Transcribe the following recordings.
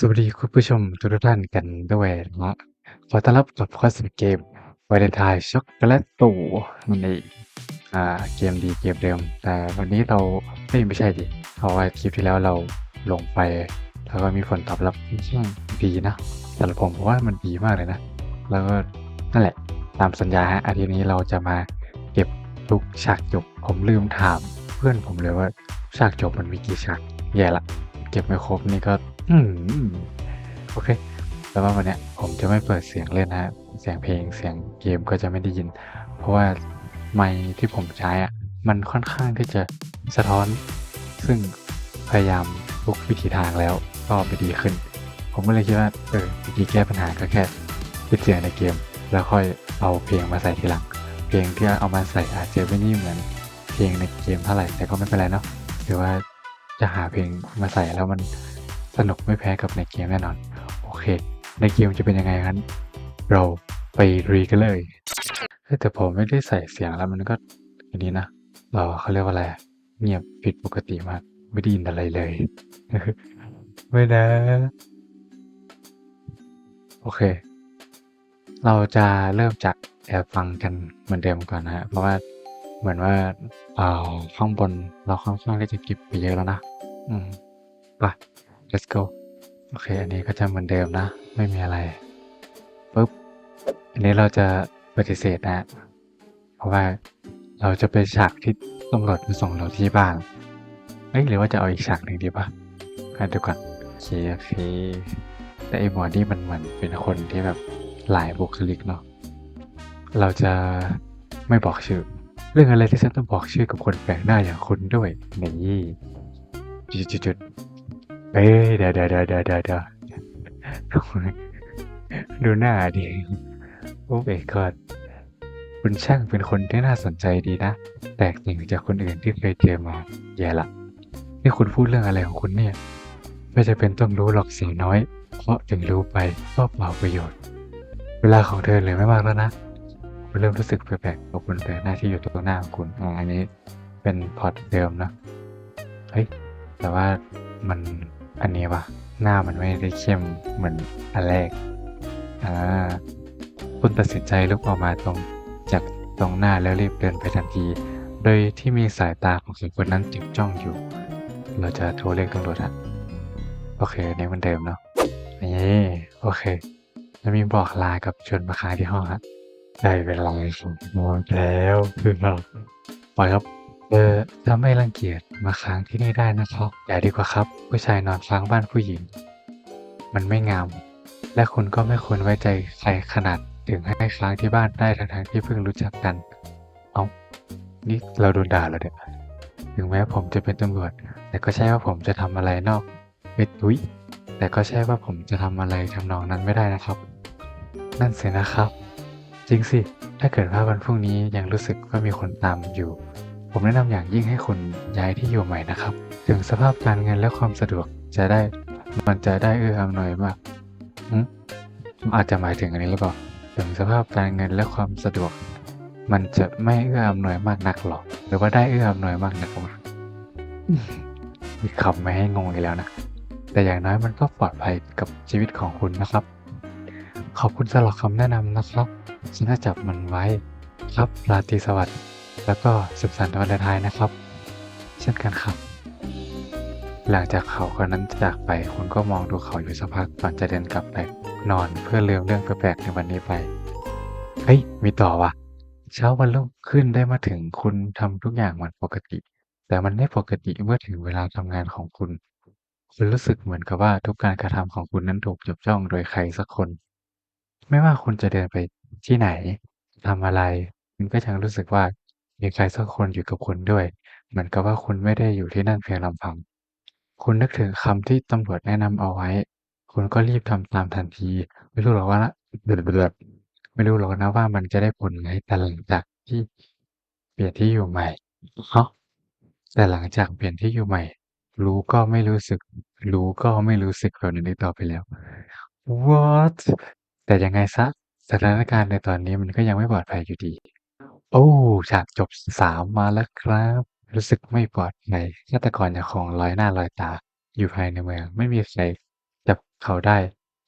สวัสดีคุณผู้ชมทุกท่านกันด้วยนะฮะขอต้อนรับกลับเข้าสู่เกม Valentine Chocolate ตู่นั่นเองอ่าเกมดีเกมเดิม แต่วันนี้เราเอ้ยไม่ใช่ดิเพราะว่าคลิปที่แล้วเราลงไป แล้วก็มีผลตอบรับที่ค่อนข้างดีนะสำหรับผมผมว่ามันดีมากเลยนะ แล้วก็นั่นแหละตามสัญญาฮะอาทิตย์นี้เราจะมาเก็บทุกฉากจบผมลืมถาม เพื่อนผมเลยว่าฉากจบมันมีกี่ฉากแย่ละ เก็บไม่ครบนี่ก็ โอเคแต่ว่าวันนี้ผมจะไม่เปิดเสียงเล่นนะฮะเสียงเพลงเสียงเกมก็จะไม่ได้ยิน เพราะว่าไมค์ที่ผมใช้อะ มันค่อนข้างที่จะสะท้อน ซึ่งพยายามทุกวิธีทางแล้วก็ไม่ดีขึ้น ผมก็เลยคิดว่าเออวิธีแก้ปัญหาก็แค่ปิดเสียงในเกม แล้วค่อยเอาเพลงมาใส่ทีหลัง เพลงที่เอามาใส่อาจจะไม่นี่เหมือนเพลงในเกมเท่าไหร่แต่ก็ไม่เป็นไรเนาะหรือว่าจะหาเพลงมาใส่แล้วมัน สนุกไม่แพ้กับในเกมแน่นอน โอเค ในเกมจะเป็นยังไงกันเราไปรีกันเลยแต่ผมไม่ได้ใส่เสียงแล้วมันก็อันนี้นะเราเขาเรียกว่าอะไรเงียบผิดปกติมากไม่ได้ยินอะไรเลย ไม่นะ โอเค เราจะเริ่มจากแอบฟังกันเหมือนเดิมก่อนนะฮะเพราะว่าเหมือนว่าเอ่อข้างบนเราค่อนข้างที่จะเก็บไปเยอะแล้วนะ อืมไป let's go โอเค อันนี้ก็จะเหมือนเดิมนะ ไม่มีอะไรปุ๊บ อันนี้เราจะปฏิเสธนะ เพราะว่าเราจะไปฉากที่ตำรวจมาส่งเราที่บ้านเอ้ยหรือว่าจะเอาอีกฉากหนึ่งดีป่ะกันดูก่อนโอเคโอเคแต่ไอ้หมอนี่มันเหมือนเป็นคนที่แบบหลายบุคลิกเนาะ เราจะไม่บอกชื่อ เรื่องอะไรที่ฉันต้องบอกชื่อกับคนแปลกหน้าอย่างคุณด้วยนี่จุดจุดจุดๆ เอ้ยเดี๋ยวเดี๋ยวเดี๋ยวเดี๋ยวเดี๋ยวเดี๋ยวดูหน้าดิโอ้เอกอดคุณช่างเป็นคนที่น่าสนใจดีนะ แตกต่างจากคนอื่นที่เคยเจอมา แย่ละนี่คุณพูดเรื่องอะไรของคุณเนี่ย ไม่จะเป็นต้องรู้หรอกสิ่งน้อย เพราะถึงรู้ไปก็เปล่าประโยชน์ เวลาของเธอเหลยไม่มากแล้วนะคุณเริ่มรู้สึกแปลกๆกับคนแปลกหน้าที่อยู่ตรงหน้าของคุณอ่าอันนี้เป็นพอร์ตเดิมนะเฮ้ยแต่ว่ามัน อันนี้วะหน้ามันไม่ได้เข้มเหมือนอันแรก อ่า คุณตัดสินใจลุกออกมาตรงจากตรงหน้าแล้วรีบเดินไปทันที โดยที่มีสายตาของคนคนนั้นจับจ้องอยู่ เราจะโทรเรียกตำรวจฮะโอเคอันนี้มันเดิมเนาะ นี่โอเคจะมีบอกลากับชวนมาค้างที่ห้องฮะได้เวลาของนอนแล้วคือเราปล่อยครับ เออถ้าไม่รังเกียจมาค้างที่นี่ได้นะครับอย่าดีกว่าครับ ผู้ชายนอนค้างบ้านผู้หญิง มันไม่งาม และคุณก็ไม่ควรไว้ใจใครขนาดถึงให้ค้างที่บ้านได้ทั้งๆที่เพิ่งรู้จักกัน เอานี่เราโดนด่าแล้วเนี่ยถึงแม้ผมจะเป็นตำรวจ แต่ก็ใช่ว่าผมจะทำอะไรนอกเวทอุ้ยแต่ก็ใช่ว่าผมจะทำอะไรทำนองนั้นไม่ได้นะครับ นั่นสินะครับ จริงสิ ถ้าเกิดว่าวันพรุ่งนี้ยังรู้สึกว่ามีคนตามอยู่ ผมแนะนำอย่างยิ่งให้คุณย้ายที่อยู่ใหม่นะครับ ถึงสภาพการเงินและความสะดวกจะได้ มันจะได้เอื้ออำนวยมากอาจจะหมายถึงอันนี้หรือเปล่าถึงสภาพการเงินและความสะดวก มันจะไม่เอื้ออำนวยมากนักหรอก หรือว่าได้เอื้ออำนวยมากนักหรอมีคำไม่ให้งงอีกแล้วนะ แต่อย่างน้อยมันก็ปลอดภัยกับชีวิตของคุณนะครับ ขอบคุณสำหรับคำแนะนำนะครับฉันจะจับมันไว้ ครับราตรีสวัสดิ์ แล้วก็สุขสันต์วันวาเลนไทน์นะครับ เช่นกันครับ หลังจากเขาคนนั้นจากไปคุณก็มองดูเขาอยู่สักพักก่อนจะเดินกลับไปนอนเพื่อลืมเรื่องแปลกๆในวันนี้ไป เฮ้ย มีต่อว่ะเช้าวันรุ่งขึ้นได้มาถึงคุณทำทุกอย่างเหมือนปกติ แต่มันไม่ปกติเมื่อถึงเวลาทำงานของคุณ คุณรู้สึกเหมือนกับว่าทุกการกระทำของคุณนั้นถูกจับจ้องโดยใครสักคน ไม่ว่าคุณจะเดินไปที่ไหนทำอะไรคุณก็ยังรู้สึกว่า มีใครสักคนอยู่กับคุณด้วย เหมือนกับว่าคุณไม่ได้อยู่ที่นั่นเพียงลำพัง คุณนึกถึงคำที่ตำรวจแนะนำเอาไว้ คุณก็รีบทำตามทันที ไม่รู้หรอกว่านะเดือดไม่รู้หรอกนะว่ามันจะได้ผลไหมแต่หลังจากที่เปลี่ยนที่อยู่ใหม่เฮะแต่หลังจากเปลี่ยนที่อยู่ใหม่ รู้ก็ไม่รู้สึก รู้ก็ไม่รู้สึกแบบนั้นอีกต่อไปแล้ว What แต่ยังไงซะสถานการณ์ในตอนนี้มันก็ยังไม่ปลอดภัยอยู่ดี โอ้ ฉากจบสามมาแล้วครับ รู้สึกไม่ปลอดภัยฆาตกรยังคงลอยหน้าลอยตา อยู่ภายในเมือง ไม่มีใครจับเขาได้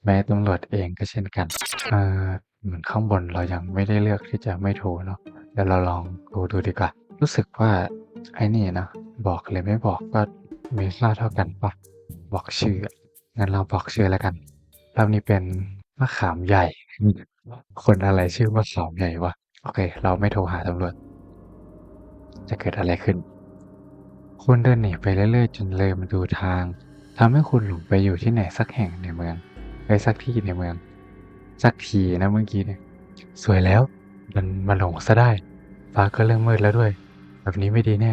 แม้ตำรวจเองก็เช่นกัน เออเหมือนข้างบนเรายังไม่ได้เลือกที่จะไม่โทรเนาะเดี๋ยวเราลองโทรดูดีกว่า รู้สึกว่าไอ้นี่นะ บอกหรือไม่บอกก็มีค่าเท่ากันปล่า?บอกชื่อ งั้นเราบอกชื่อแล้วกันรอบนี้เป็นมะขามใหญ่ คนอะไรชื่อมะขามใหญ่วะ? โอเค เราไม่โทรหาตำรวจ จะเกิดอะไรขึ้น?คุณเดินหนีไปเรื่อยๆ จนเลืมดูทางทำให้คุณหลงไปอยู่ที่ไหนสักแห่งในเมืองเอ๊ยสักที่ในเมือง สักทีนะเมื่อกี้เนี่ยสวยแล้วดันมาหลงเสียได้ ฟ้าก็เริ่มมืดแล้วด้วย แบบนี้ไม่ดีแน่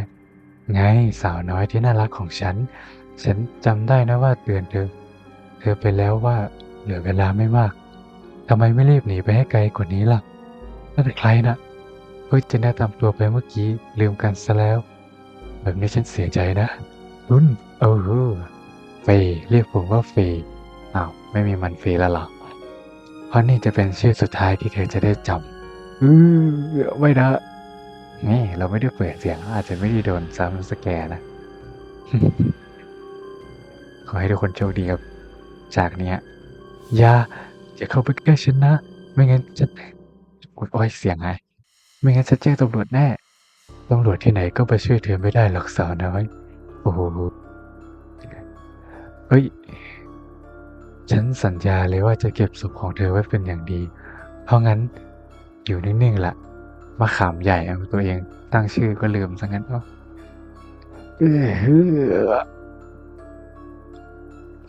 ไงสาวน้อยที่น่ารักของฉัน ฉันจำได้นะว่าเตือนเธอ เธอไปแล้วว่าเหลือเวลาไม่มากทำไมไม่รีบหนีไปให้ไกลกว่านี้ล่ะ? นั่นใครน่ะ?เพิ่งจะแนะนำตัวไปเมื่อกี้ลืมกันเสียแล้ว แบบนี้ฉันเสียใจนะรุ่นโอ้โฮเฟยเรียกผมว่าเฟยอ้าวไม่มีมันเฟยแล้วหรอ?เพราะนี่จะเป็นชื่อสุดท้ายที่เธอจะได้จำอือไม่นะนี่เราไม่ได้เปิดเสียงอาจจะไม่ได้โดน jump scare นะ ขอให้ทุกคนโชคดีครับฉากเนี้ยอย่าอย่าเข้าไปใกล้ฉันนะ ไม่งั้นจะ โอ๊ยเสียงหายไม่งั้นฉันแจ้งตำรวจแน่ตำรวจที่ไหนก็มาช่วยเธอไม่ได้หรอกสาวน้อย โอ้โฮเฮ้ย ฉันสัญญาเลยว่าจะเก็บศพของเธอไว้เป็นอย่างดี เพราะงั้นอยู่นิ่งๆล่ะมะขามใหญ่เอาตัวเอง ตั้งชื่อก็ลืมเสียงั้นโอ้เออฮือ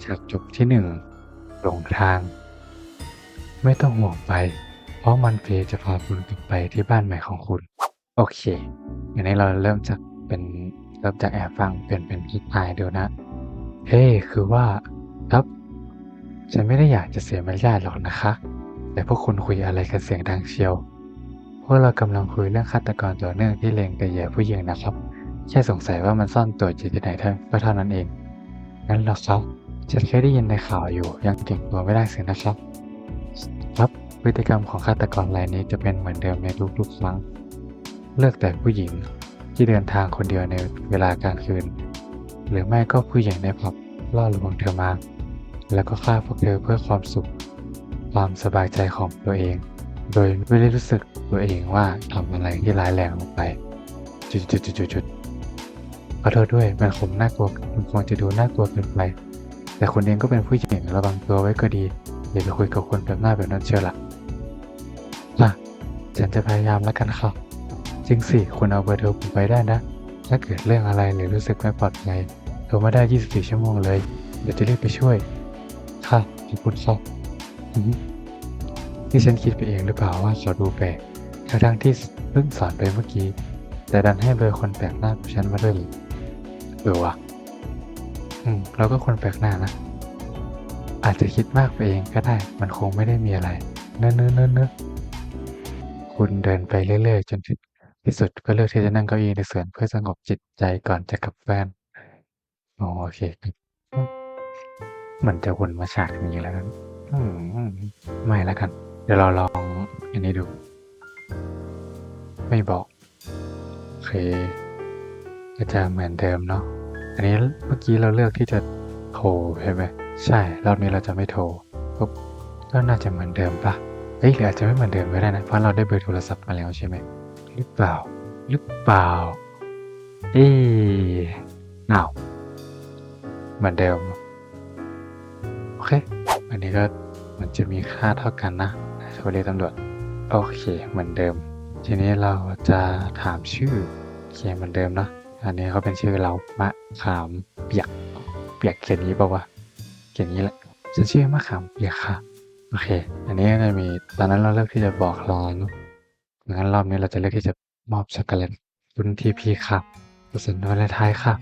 ฉากจบที่1หลงทาง ไม่ต้องห่วงไป ราะมันเฟย์จะพาคุณกลับไปที่บ้านใหม่ของคุณ โอเคงั้นนี้เราเริ่มจากเป็นเริ่มจากแอบฟังเปลี่ยนเป็นทักทายดูนะเฮ้คือว่าครับ ฉันไม่ได้อยากจะเสียมารยาทหรอกนะคะ แต่พวกคุณคุยอะไรกันเสียงดังเชียว พวกเรากำลังคุยเรื่องฆาตกรต่อเนื่องที่เลงแต่เหยื่อผู้หญิงนะครับ แค่สงสัยว่ามันซ่อนตัวอยู่ที่ไหนเท่าก็เท่านั้นเองงั้นหรอครับ?ฉันเคยได้ยินในข่าวอยู่ยังเก็บตัวไม่ได้เสินะครับ พฤติกรรมของฆาตกรรายนี้จะเป็นเหมือนเดิมในทุกๆครั้ง เลือกแต่ผู้หญิงที่เดินทางคนเดียวในเวลากลางคืน หรือไม่ก็ผู้หญิงในผับล่อลวงเธอมา แล้วก็ฆ่าพวกเธอเพื่อความสุข ความสบายใจของตัวเอง โดยไม่ได้รู้สึกตัวเองว่าทำอะไรที่ร้ายแรงลงไป จุดๆๆๆขอโทษด้วยมันคงน่ากลัวมันควรจะดูน่ากลัวเกินไป แต่คุณเองก็เป็นผู้หญิงระวังตัวไว้ก็ดีอย่าไปคุยกับคนแปลกหน้าแบบนั้นเชียวละ่ะ ฉันจะพยายามแล้วกันค่ะ จริงสิคุณเอาเบอร์โทรผมไปได้นะ ถ้าเกิดเรื่องอะไรหรือรู้สึกไม่ปลอดภัยโทรมาได้ 24 ชั่วโมงเลย เดี๋ยวจะรีบไปช่วย ค่ะขอบคุณค่ะอือฮึนี่ฉันคิดไปเองหรือเปล่าว่าเขาดูแปลกทั้งที่เพิ่งสอนไปเมื่อกี้ แต่ดันให้เบอร์คนแปลกหน้าของฉันมาด้วยเออวะอืมเราก็คนแปลกหน้านะ อาจจะคิดมากไปเองก็ได้ มันคงไม่ได้มีอะไร เนาะๆๆๆ คุณเดินไปเรื่อยๆ จนถึงที่สุดก็เลือกที่จะนั่งเก้าอี้ในสวนเพื่อสงบจิตใจก่อนจะกลับบ้านอ๋อโอเคเหมือนจะวนมาฉากนี้แล้วนะอื้อฮือไม่แล้วกัน เดี๋ยวเราลองอันนี้ดู ไม่บอกโอเคก็จะเหมือนเดิมเนาะอันนี้เมื่อกี้เราเลือกที่จะโทรใช่ไหม?ใช่รอบนี้เราจะไม่โทรก็น่าจะเหมือนเดิมปล่า? เฮ้ยหรืออาจจะไม่เหมือนเดิมก็ได้นะ เพราะเราได้เบอร์โทรศัพท์มาแล้วใช่ไหม?หรือเปล่า หรือเปล่า เอ๊อ้าวเหมือนเดิม โอเค อันนี้ก็มือนจะมีค่าเท่ากันนะโทรเรียกตำรวจ โอเค เหมือนเดิม ทีนี้เราจะถามชื่อโอเคเหมือนเดิมเนาะ อันนี้เขาเป็นชื่อเรา มะขามเปียก เปียกเขียนงี้ป่าวะ?เขียนงี้แหละฉันชื่อมะขามเปียกค่ะ โอเค อันนี้ก็จะมี ตอนนั้นเราเลือกที่จะบอกลาเนาะงั้นรอบนี้เราจะเลือกที่จะมอบช็อกโกแลตรุ่นที่พี่ค่ะสุขสันต์วาเลนไทน์ค่ะ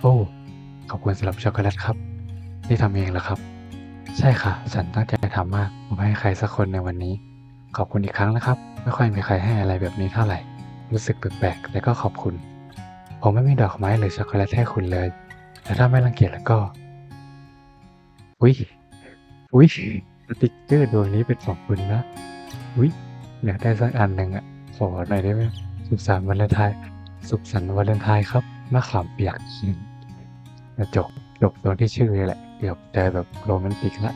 โอ้ ขอบคุณสำหรับช็อกโกแลตครับนี่ทำเองเหรอครับ?ใช่ค่ะ ฉันตั้งใจทำมากผมให้ใครสักคนในวันนี้ ขอบคุณอีกครั้งนะครับ ไม่ค่อยมีใครให้อะไรแบบนี้เท่าไหร่ รู้สึกแปลกๆแต่ก็ขอบคุณ ผมไม่มีดอกไม้หรือช็อกโกแลตให้คุณเลย แต่ถ้าไม่รังเกียจแล้วก็ อุ๊ย อุ๊ย สติกเกอร์ดวงนี้เป็นของคุณนะอุ๊ยอยากได้สักอันหนึ่งอะขอหน่อยได้ไหม?สุขสันต์วาเลนไทน์สุขสันต์วาเลนไทน์ครับมะขามเปียกกระจกจบตรงที่ชื่อเลยแหละเกือบจะแบบโรแมนติกละ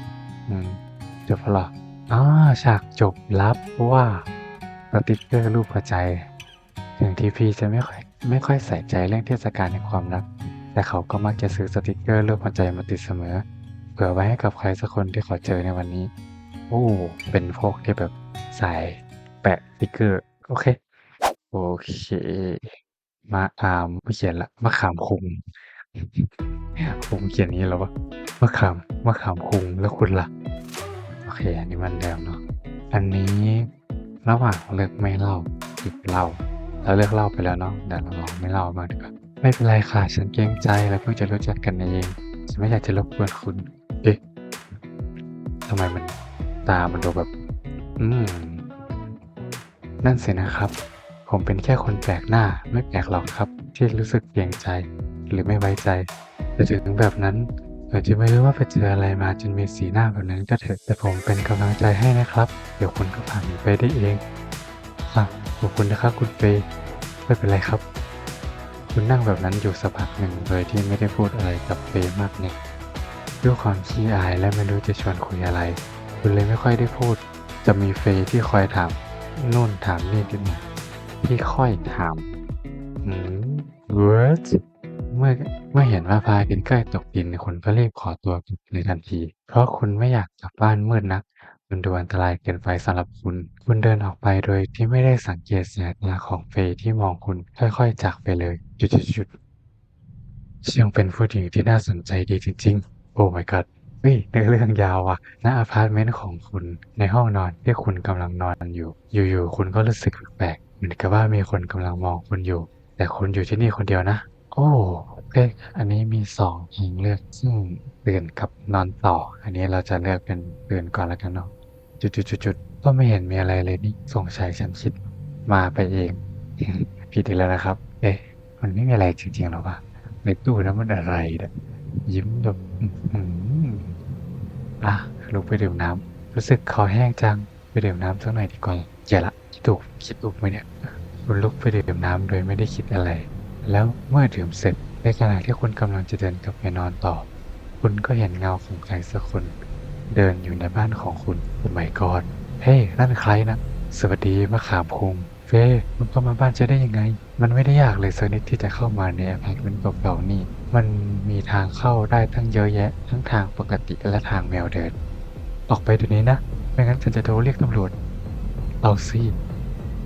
อืมจบแล้วเหรออ่าฉากจบลับว่าสติกเกอร์รูปหัวใจถึงทีพีจะไม่ค่อยไม่ค่อยใส่ใจเรื่องเทศกาลในความรัก แต่เขาก็มักจะซื้อสติกเกอร์รูปหัวใจมาติดเสมอ เผื่อไว้ให้กับใครสักคนที่ขาเจอในวันนี้ โอ้ เป็นพวกที่แบบสายแปะสติกเกอร์ โอเค โอเค มาอามไม่เขียนละมะขามคุงผมเขียนนี้แล้ววะมะขามมะขามคุงแล้วคุณล่ะ โอเค อันนี้มันเดิมเนาะอันนี้ระหว่างเลือกไม่เล่าอีกเล่าเราเลือกเล่าไปแล้วเนาะเดี๋ยวเราลองไม่เล่าบ้างดีกว่าไม่เป็นไรค่ะ ฉันเกรงใจแล้วเพิ่งจะรู้จักกันเอง ฉันไม่อยากจะรบกวนคุณ เอ๊ะทำไมมันตามันดูแบบ อืม นั่นสินะครับ ผมเป็นแค่คนแปลกหน้าไม่แปลกหรอกครับ ที่รู้สึกเกรงใจ หรือไม่ไว้ใจ แต่ถึงแบบนั้นอาจจะไม่รู้ว่าไปเจออะไรมาจนมีสีหน้าแบบนั้นก็เถอะแต่ผมเป็นกำลังใจให้นะครับ เดี๋ยวคุณก็ผ่านไปได้เองอะขอบคุณนะครับคุณเฟย์ไม่เป็นไรครับ คุณนั่งแบบนั้นอยู่สักพักหนึ่งโดยที่ไม่ได้พูดอะไรกับเฟย์มากเนี่ย ด้วยความขี้อายและไม่รู้จะชวนคุยอะไรคุณเลยไม่ค่อยได้พูด จะมีเฟย์ที่คอยถามนู่นถามนี่นิดหน่อยที่ค่อยถามอืม what เมื่อเมื่อเห็นว่าพากินใกล้ตกดินคุณก็รีบขอตัวกลับในทันที เพราะคุณไม่อยากกลับบ้านมืดนักมันดูอันตรายเกินไปสำหรับคุณ คุณเดินออกไปโดยที่ไม่ได้สังเกตสายตาของเฟย์ที่มองคุณค่อยๆจากไปเลยจุดๆๆช่างเป็นผู้หญิงที่น่าสนใจดีจริงๆ โอ้ my god เฮ้ยเนื้อเรื่องยาวว่ะณอพาร์ตเมนต์ของคุณในห้องนอนที่คุณกำลังนอนอยู่ อยู่ๆคุณก็รู้สึกแปลกๆเหมือนกับว่ามีคนกำลังมองคุณอยู่ แต่คุณอยู่ที่นี่คนเดียวนะ โอ้เคอันนี้มีสองทางเลือกซึ่งตื่นกับนอนต่อ อันนี้เราจะเลือกเป็นตื่นก่อนแล้วกันเนาะจุดๆๆๆก็ไม่เห็นมีอะไรเลยนี่สงสัยฉันคิดมาไปเองผิดอีกแล้วนะครับ เอ๊ะ มันไม่มีอะไรจริงๆหรอวะในตู้นั้นมันอะไรเนี่ย ยิ้มแบบอืมอะลุกไปดื่มน้ำรู้สึกคอแห้งจังไปดื่มน้ำสักหน่อยดีกว่าอย่าละคิดถูกคิดถูกไหมเนี่ยคุณลุกไปดื่มน้ำโดยไม่ได้คิดอะไร แล้วเมื่อดื่มเสร็จในขณะที่คุณกำลังจะเดินกลับไปนอนต่อ คุณก็เห็นเงาของใครสักคน เดินอยู่ในบ้านของคุณโอ้ my god เฮ้ยนั่นใครนะสวัสดีมะขามคุง ฟมันเข้ามาบ้านจะได้ยังไง มันไม่ได้ยากเลยสักนิดที่จะเข้ามาในอพาร์ตเมนต์เก่าๆนี่ มันมีทางเข้าได้ทั้งเยอะแยะ ทั้งทางปกติและทางแมวเดิน ออกไปเดี๋ยวนี้นะ ไม่งั้นฉันจะโทรเรียกตำรวจ เอาสิ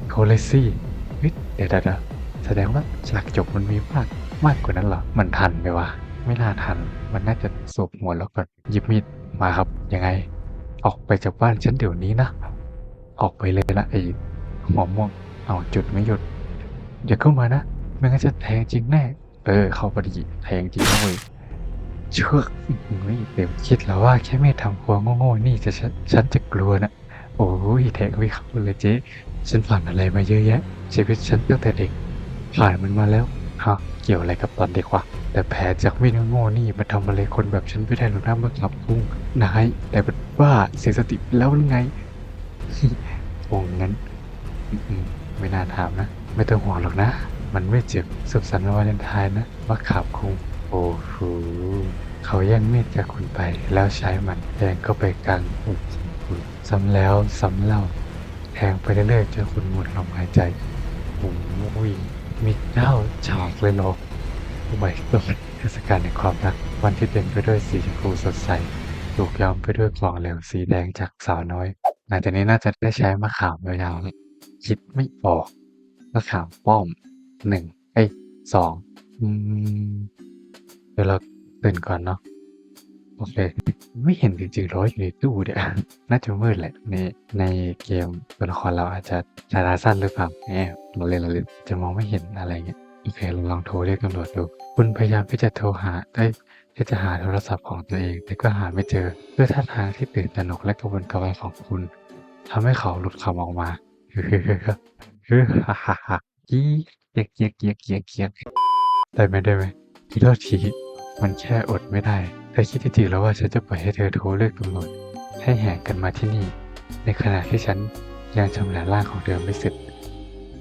โทรเลยสิเฮ้ยเดี๋ยวเดี๋ยวเดี๋ยวแสดงว่าฉากจบมันมีมากมากกว่านั้นเหรอ มันทันไหมวะ ไม่น่าทัน มันน่าจะสบหัวแล้วก่อนหยิบมีดมาครับ ยังไง ออกไปจากบ้านฉันเดี๋ยวนี้นะ ออกไปเลยละไอ้หัวม่วง เอาจุดไม่หยุดอย่าเข้ามานะไม่งั้นจะแทงจริงแน่ เออ เข้าพอดีแทงจริงเว้ยเชือกเฮ้ยเต็มคิดแล้วว่าแค่ไม่ทำครัวโง่ๆนี่จะฉันจะกลัวนะโอ้ยแทงไม่เข้าเลยเจ๊ฉันผ่านอะไรมาเยอะแยะชีวิตฉันตั้งแต่เด็กผ่านมันมาแล้วฮะเกี่ยวอะไรกับตอนเด็กวะแต่แผลจากมีดโง่ๆนี่มาทำอะไรคนแบบฉันไม่ได้หรอกนะเมื่อขับพุ่งนายแต่เป็นว่าเสียสติแล้วหรือไงโอ้งั้น ไม่น่าถามนะ ไม่ต้องห่วงหรอกนะ มันไม่เจ็บสุขสันต์วันวาเลนไทน์นะว่าขับคุงโอ้โหเขาแย่งมีดจากคุณไป แล้วใช้มันแทงเข้าไปกลางอกคุณซ้ำแล้วซ้ำเล่า แทงไปเรื่อยๆจนคุณหมดลมหายใจโอ้ยมีเก้าฉากเลยหรอโอ้ไม่ก็เทศกาลในความรัก วันที่เต็มไปด้วยสีชมพูสดใสถูกย้อมไปด้วยกล่องเหลวสีแดงจากสาวน้อยหลังจากนี้น่าจะได้ใช้มะขามยาวๆ คิดไม่ออกมะขามป้อมหนึ่งเอ้สองอืมเดี๋ยวเราตื่นก่อนเนาะโอเค ไม่เห็นจริงๆร้อยอยู่ในตู้เดี๋ยวน่าจะมืดแหละในในเกมตัวละครเราอาจจะสายตาสั้นหรือเปล่าเนี่ยเราเล่นเราเล่นจะมองไม่เห็นอะไรเงี้ยโอเคเราลองโทรเรียกตำรวจดู คุณพยายามที่จะโทรหาได้ที่จะหาโทรศัพท์ของตัวเอง แต่ก็หาไม่เจอด้วยท่าทางที่ตื่นตระหนกและกระวนกระวายของคุณทำให้เขาหลุดคำออกมา คือคือฮ่าฮ่าฮ่ากี้เกียกเกียกเกียกเกียกเกียกได้ไหมได้ไหมคิดโทษทีมันแค่อดไม่ได้แต่คิดจริงๆแล้วว่าฉันจะปล่อยให้เธอโทรเรียกตำรวจให้แห่กันมาที่นี่ ในขณะที่ฉันยังชำระร่างของเดิมไม่เสร็จ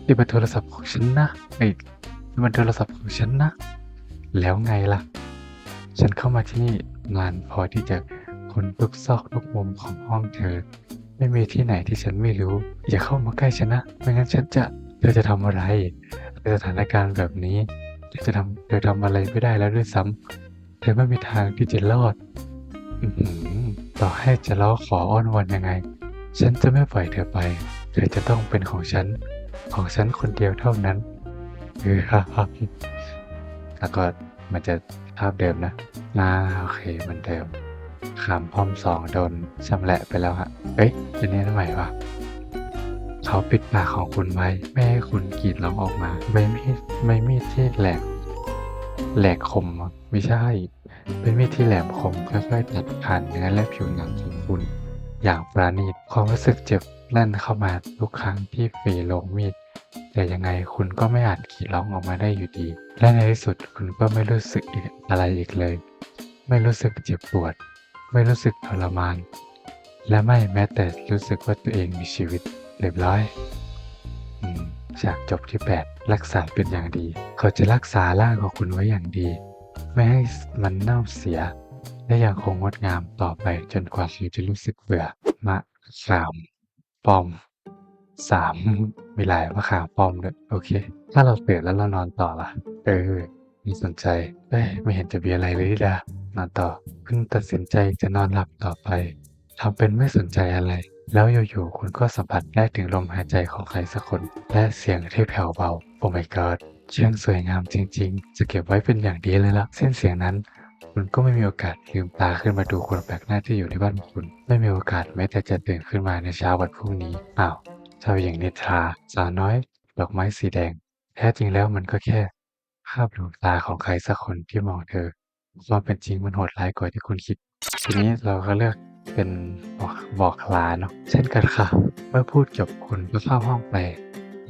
นี่มันโทรศัพท์ของฉันนะไอ้นี่มันโทรศัพท์ของฉันนะ แล้วไงล่ะ ฉันเข้ามาที่นี่นานพอที่จะค้นทุกซอกทุกมุมของห้องเธอ ไม่มีที่ไหนที่ฉันไม่รู้ อย่าเข้ามาใกล้ฉันนะ ไม่งั้นฉันจะ เธอจะทำอะไรในสถานการณ์แบบนี้ เธอจะทำเธอทำอะไรไม่ได้แล้วด้วยซ้ำเธอไม่มีทางที่จะรอดอต่อให้จะล้อขออ้อนวอนยังไง ฉันจะไม่ปล่อยเธอไป เธอจะต้องเป็นของฉัน ของฉันคนเดียวเท่านั้นเออฮ่าฮ่าแล้วก็มันจะภาพเดิมนะอ่าโอเคมันเดิม ขามพอมสองโดนชำแหละไปแล้วฮะ เอ้ยอันนี้ทำไมวะเขาปิดปากของคุณไว้ ไม่ให้คุณกรีดร้องออกมา ไม่มีดไม่มีดที่แหลก แหลกคมอะไม่ใช่ เป็นมีดที่แหลมคมค่อยๆตัดผ่านเนื้อและผิวหนังของคุณ อย่างปราณีตความรู้สึกเจ็บแล่นเข้ามาทุกครั้งที่ฝีลงมีดแต่ยังไงคุณก็ไม่อาจกรีดร้องออกมาได้อยู่ดี และในที่สุดคุณก็ไม่รู้สึกอะไรอีกเลย ไม่รู้สึกเจ็บปวด ไม่รู้สึกทรมาน และไม่แม้แต่รู้สึกว่าตัวเองมีชีวิตเรียบร้อยอืมฉากจบที่ 8 รักษาเป็นอย่างดี เขาจะรักษาร่างของคุณไว้อย่างดี ไม่ให้มันเน่าเสีย และยังคงงดงามต่อไปจนกว่าเขาจะรู้สึกเบื่อ มะขามปอมสามมีหลายมะขามปอมด้วยโอเค ถ้าเราตื่นแล้วเรานอนต่อล่ะ เออมีสนใจเอ้ยไม่เห็นจะมีอะไรเลยนี่ดา นอนต่อเพิ่งตัดสินใจจะนอนหลับต่อไปทำเป็นไม่สนใจอะไร แล้วอยู่ๆคุณก็สัมผัสได้ถึงลมหายใจของใครสักคน และเสียงที่แผ่วเบา โอ้ my god ช่างสวยงามจริงๆ จะเก็บไว้เป็นอย่างดีเลยละเส้นเสียงนั้น คุณก็ไม่มีโอกาสลืมตาขึ้นมาดูคนแปลกหน้าที่อยู่ในบ้านของคุณ ไม่มีโอกาสแม้แต่จะตื่นขึ้นมาในเช้าวันพรุ่งนี้อ้าวเจ้าหญิงนิทราสาวน้อย ดอกไม้สีแดง แท้จริงแล้วมันก็แค่ ภาพดวงตาของใครสักคนที่มองเธอ ความเป็นจริงมันโหดร้ายกว่าที่คุณคิด ทีนี้เราก็เลือกเป็นบอกบอกลาเนาะเช่นกันค่ะ เมื่อพูดจบคุณก็เข้าห้องไป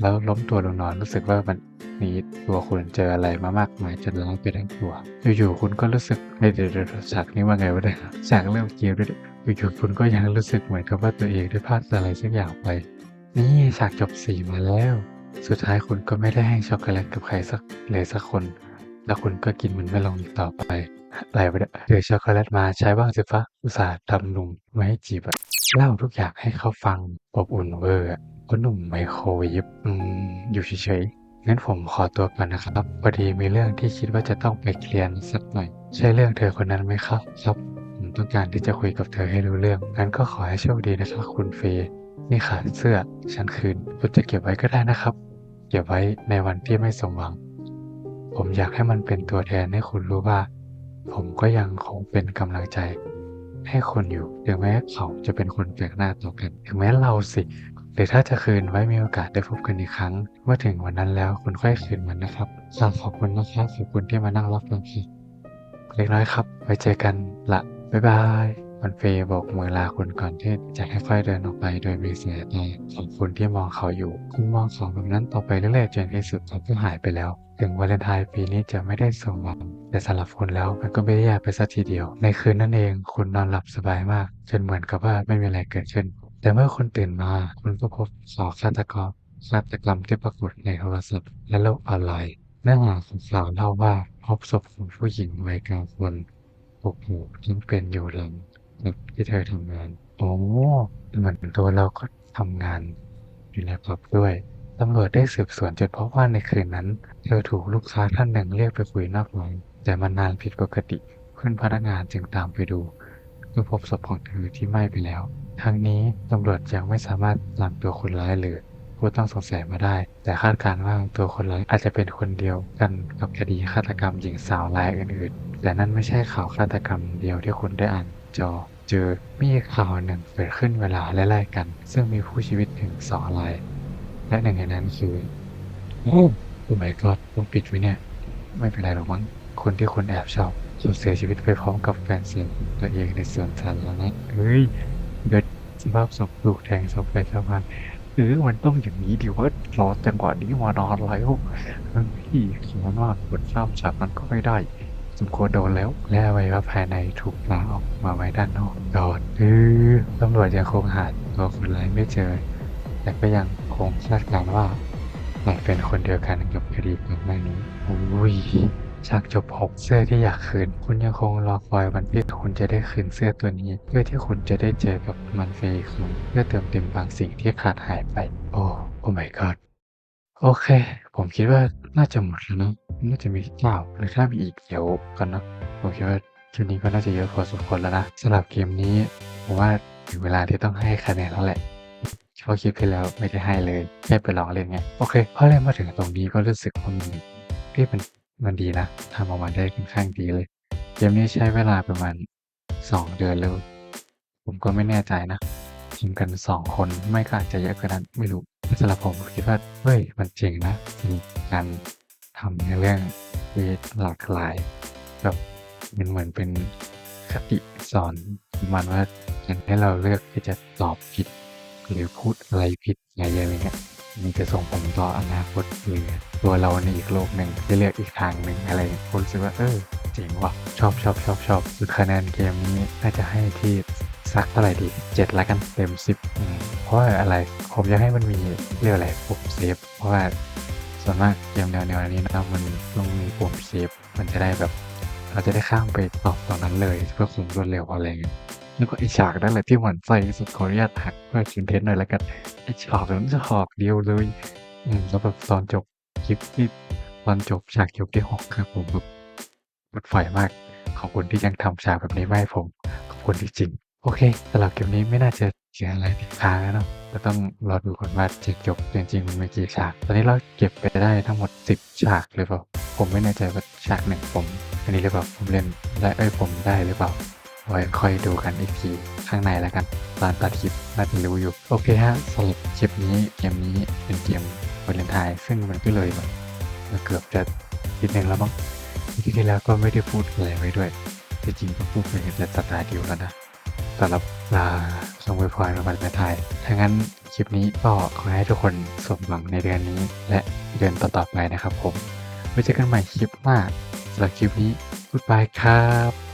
แล้วล้มตัวลงนอนรู้สึกว่ามันมีตัวคุณเจออะไรมามากมายจนล้าไปทั้งตัว อยู่ๆคุณก็รู้สึกเฮ้ยเดี๋ยวเดี๋ยวฉากนี้ว่าไงวะเนี่ยฉากเริ่มเกมด้วยเนี่ยอยู่ๆคุณก็ยังรู้สึกเหมือนกับว่าตัวเองได้พลาดอะไรสักอย่างไป นี่ฉากจบสี่มาแล้ว สุดท้ายคุณก็ไม่ได้ให้ช็อกโกแลตกับใครสักเลยสักคน แล้วคุณก็กินมันไม่ลงอีกต่อไป อะไรไปเนี่ยเดี๋ยวช็อกโกแลตมาใช้บ้างสิฟ้าอุตส่าห์ทำหนุ่มไม่ให้จีบอะเล่าทุกอย่างให้เขาฟังอบอุ่นเวอร์อะเพราะหนุ่มไมโครเวฟอืมอยู่เฉยๆงั้นผมขอตัวก่อนนะครับพอดีมีเรื่องที่คิดว่าจะต้องไปเคลียร์สักหน่อย ใช่เรื่องเธอคนนั้นไหมครับครับผมต้องการที่จะคุยกับเธอให้รู้เรื่องงั้นก็ขอให้โชคดีนะครับคุณเฟยนี่ค่ะเสื้อฉันคืนคุณจะเก็บไว้ก็ได้นะครับ เก็บไว้ในวันที่ไม่สมหวัง ผมอยากให้มันเป็นตัวแทนให้คุณรู้ว่า ผมก็ยังคงเป็นกำลังใจให้คนอยู่ถึงแม้เขาจะเป็นคนแปลกหน้าต่อกันถึงแม้เราสิหรือถ้าจะคืนไว้มีโอกาสได้พบกันอีกครั้ง เมื่อถึงวันนั้นแล้วคุณค่อยคืนมันนะครับกราบขอบคุณนะครับขอบคุณที่มานั่งรับฟังพี่เล็กน้อยครับ ไว้เจอกันละบ๊ายบาย วันเฟย์บอกมือลาคุณก่อนที่จะค่อยๆเดินออกไปโดยมีเสียใจขอบคุณที่มองเขาอยู่ คุณมองเขาแบบนั้นต่อไปเรื่อยๆจนในที่สุดเขาก็หายไปแล้ว ถึงวาเลนไทน์ปีนี้จะไม่ได้สมหวังแต่สำหรับคุณแล้วมันก็ไม่ได้แย่ไปสักทีเดียว ในคืนนั้นเองคุณนอนหลับสบายมาก จนเหมือนกับว่าไม่มีอะไรเกิดขึ้น แต่เมื่อคุณตื่นมาคุณก็พบข่าวฆาตกรฆาตกรรมที่ปรากฏในโทรศัพท์และโลกออนไลน์เนื้อหาของข่าวเล่าว่าพบศพของผู้หญิงวัยกลางคนถูกหูทิ้งเป็นอยู่หลัง ที่เธอทำงาน โอ้เหมือนตัวเราก็ทำงานอยู่ในผับด้วยตำรวจได้สืบสวนจนพบว่าในคืนนั้น เธอถูกลูกค้าท่านหนึ่งเรียกไปคุยนอกร้านแต่มันนานผิดปกติเพื่อนพนักงานจึงตามไปดูก็พบศพของเธอที่ไหม้ไปแล้ว ทั้งนี้ตำรวจยังไม่สามารถตามตัวคนร้ายหรือผู้ต้องสงสัยมาได้ แต่คาดการณ์ว่าตัวคนร้ายอาจจะเป็นคนเดียวกันกับคดีฆาตกรรมหญิงสาวรายอื่นๆ แต่นั่นไม่ใช่ข่าวฆาตกรรมเดียวที่คุณได้อ่านจอ จอมีข่าวหนึ่งเกิดขึ้นเวลาไล่ๆกัน ซึ่งมีผู้ชีวิตถึงสองราย และหนึ่งในนั้นคือโอ้โอ้ my god ต้องปิดไว้เนี่ย ไม่เป็นไรหรอกมั้งคนที่คุณแอบชอบสูญเสียชีวิตไปพร้อมกับแฟนเสียงตัวเองในสวนสาธารณะเฮ้ยเกิดสภาพศพถูกแทงศพไปสะพานเออมันต้องอย่างนี้ดิว่ารอจังหวะนี้มานานแล้วเฮ้ยขอมากกดข้ามฉากนั้นก็ไม่ได้ สมควรโดนแล้ว และอวัยวะภายในถูกล้างออกมาไว้ด้านนอกก่อนเออตำรวจยังคงหาตัวคนร้ายไม่เจอ แต่ก็ยังคงคาดการณ์ว่าอาจเป็นคนเดียวกันกับคดีก่อนหน้านี้โอ้ยฉากจบหกเสื้อที่อยากคืน คุณยังคงรอคอยวันที่คุณจะได้คืนเสื้อตัวนี้ เพื่อที่คุณจะได้เจอกับมันฟรีครั้งเพื่อเติมเต็มบางสิ่งที่ขาดหายไป โอ้โอ้ my god โอเค ผมคิดว่าน่าจะหมดแล้วเนอะน่าจะมีเปล่าหรือถ้ามีอีกเดี๋ยวกันเนอะผมคิดว่าคลิปนี้ก็น่าจะเยอะพอสมควรแล้วนะสำหรับเกมนี้ผมว่าถึงเวลาที่ต้องให้คะแนนแล้วแหละเพราะคลิปที่แล้วไม่ได้ให้เลยแค่ไปลองเล่นไงโอเคพอเล่นมาถึงตรงนี้ก็รู้สึกว่ามันเอ้ยมันมันดีนะทำออกมาได้ค่อนข้างดีเลยเกมนี้ใช้เวลาประมาณสองเดือนเลยผมก็ไม่แน่ใจนะทำกันสองคนไม่ก็อาจจะเยอะกว่านั้นไม่รู้ สำหรับผมคิดว่าเฮ้ยมันเจ๋งนะมีการทำในเรื่องที่หลากหลายแบบมันเหมือนเป็นคติสอนมันว่าการให้เราเลือกที่จะตอบผิด หรือพูดอะไรผิดอะไรอย่างเงี้ยมันจะส่งผลต่ออนาคตหรือตัวเราในอีกโลกหนึ่งจะเลือกอีกทางหนึ่งอะไรอย่างเงี้ยรู้สึกว่าเออเจ๋งว่ะชอบชอบชอบชอบคือคะแนนเกมนี้น่าจะให้ที่สักเท่าไหร่ดีเจ็ดละกันเต็มสิบ เพราะาอะไรผมอยากให้มันมีเรียกอะไรปุ่มเซฟเพราะว่าส่วนมากเกมแนวแนวนี้นะมันต้องมีปุ่มเซฟมันจะได้แบบ เราจะได้ข้ามไปตอบตรงนั้นเลยเพื่อความรวดเร็วอะไรเงี้ยแล้วก็ไอฉากนั่นแหละที่หมันไส้ที่สุดขออนุญาตหักเพื่อคอนเทนหน่อยแล้วกันไอฉากนั้นฉากเดียวเลยอืมแล้วแบบตอนจบคลิปที่ตอนจบฉากจบที่หกครับผมแบบหมดไฟมากขอบคุณที่ยังทำฉากแบบนี้มาให้ผมขอบคุณจริงๆโอเคสำหรับเกมนี้ไม่น่าจะ เสียอะไรติดค้างแล้วเนาะก็ต้องรอดูก่อนว่าจะจบจริงๆมันมีกี่ฉาก ตอนนี้เราเก็บไปได้ทั้งหมดสิบฉากหรือเปล่า ผมไม่แน่ใจว่าฉากหนึ่งผม อันนี้หรือเปล่าผมเล่นได้เอ้ยผมได้หรือเปล่าไว้ค่อยดูกันอีกทีข้างในแล้วกันตอนตัดคลิปน่าจะรู้อยู่ โอเคฮะสำหรับคลิปนี้เกมนี้เป็นเกมวาเลนไทน์ซึ่งมันก็เลยแบบเกือบจะทีหนึ่งแล้วมั้งที่ที่แล้วก็ไม่ได้พูดอะไรไว้ด้วยแต่จริงก็พูดไปแต่สตาร์ดิวแล้วนะ สำหรับลาส่งไปพรวันวาเลนไทยถ้างั้นคลิปนี้ก็ขอให้ทุกคนสมหวังในเดือนนี้ และเดือนต่อๆไปนะครับผม ไว้เจอกันใหม่คลิปหน้าสำหรับคลิปนี้ goodbye ครับ